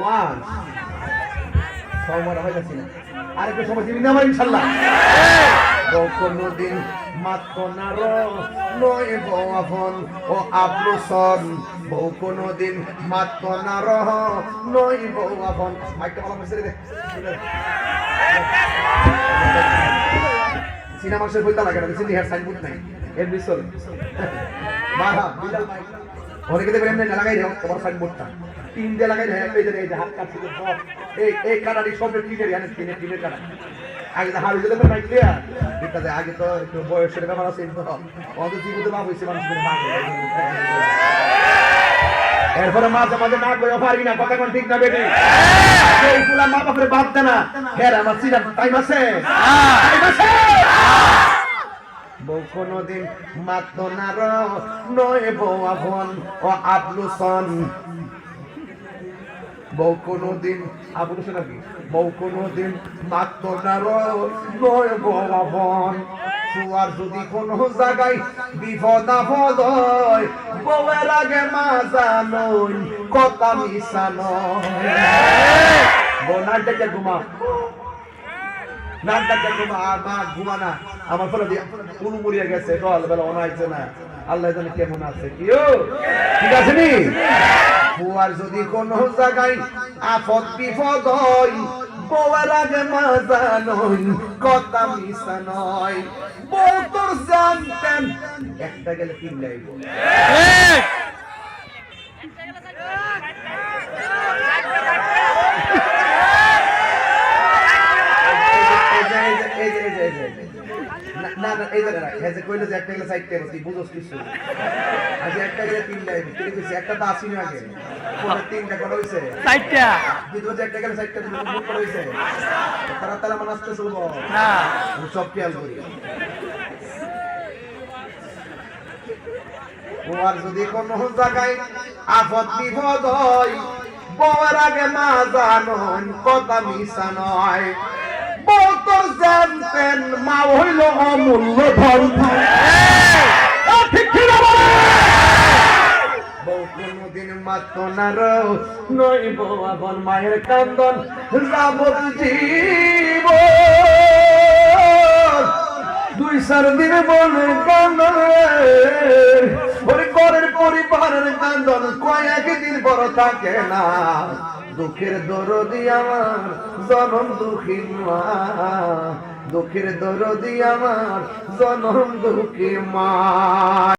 One সময় হয়ে যাচ্ছে না। আরেকটু সময় দিবি না আমার, ইনশাল্লাহ। কোনো দিন মাত্র নার নয় আপন ও আবলুসন বউ কোনো দিন মাত্র নার নয় বউ আপন। মাইকটা ভালো মেসে দে। সিনেমা শেষ বইতে লাগে না সিনি হেয়ার সাইনবোর্ড নাই। এর বিশ্বর বাবা বিলাল মাইক। অনেকে দেখবেন এমনি লাগাই দাও তোমার সাইনবোর্ডটা তিন দিয়ে লাগাই দেয় এই যে এই যে হাত কাটছে সব। এই এই কাটারি সব টিনের জানেন টিনের টিনের কাটা আগে তো হাড়ি দিলে মাইক দিয়া ঠিক আছে আগে তো একটু বয়সের ব্যাপার আছে অত জীবিত লাভ হয়েছে মানুষের এরপরে মাঝে মাঝে না করে পারি না কথা কোন ঠিক না বেটি। এই পুলা মা বাপরে বাদ দে না হ্যাঁ আমার সিরা টাইম আছে। টাইম আছে। বউ কোনদিন মাত্র নার নয় বউ ও আবলুসন বউ কোনদিন আবলুসন কি? বউ কোনদিন মাত্র নার নয় বউ আপন। শুয়ার যদি কোনো জায়গায় বিপদ আপদ হয় বউয়ের আগে মা জানই কথা মিশা নয় বউ ডেকে ঘুমা ঘুমা না। আমার ফলে উনু মরিয়া গেছে, দল বেলা অনাইছে না। আল্লাহ জানে কেমন আছে। কি ও ঠিক আছে নি? বুয়ার যদি কোন জায়গায় আফত বিপদ হয়, বউয়ের আগে মাজা নয় কথা মিশা নয়। বউ একটা গেলে তিন লাইব না না এই জায়গা হ্যাঁ যে কইলে যে একটা গেলে সাইড টেবল বুঝোস কিছু। আজ একটা গেলে তিন লাইন তুই কইছিস একটা তো আসিনি আগে। পরে তিনটা করা হইছে। চারটা তুই যে একটা গেলে সাইডটা তুমি বুক করা হইছে। তারা তারা আসতে শুরু না। সব খেয়াল করি। ও আর যদি কোন জায়গায় আফত বিপদ হয় বউয়ের আগে মা জানন কথা মিশা নয়। জানতেন মা হইল অমূল্য ধন আ, ঠিক কি না বলে? বউ কোনদিন মাত্র নার নই বউ আপন মায়ের কান্দন যাবত জীব দুই চার দিন বলে কান্দন ওরে ঘরের পরিবারের কান্দন কয়েক দিন বড় থাকে না। দুঃখের দরদি আমার জনম দুঃখী মা। দুঃখের দরদি আমার জনম দুঃখী মা।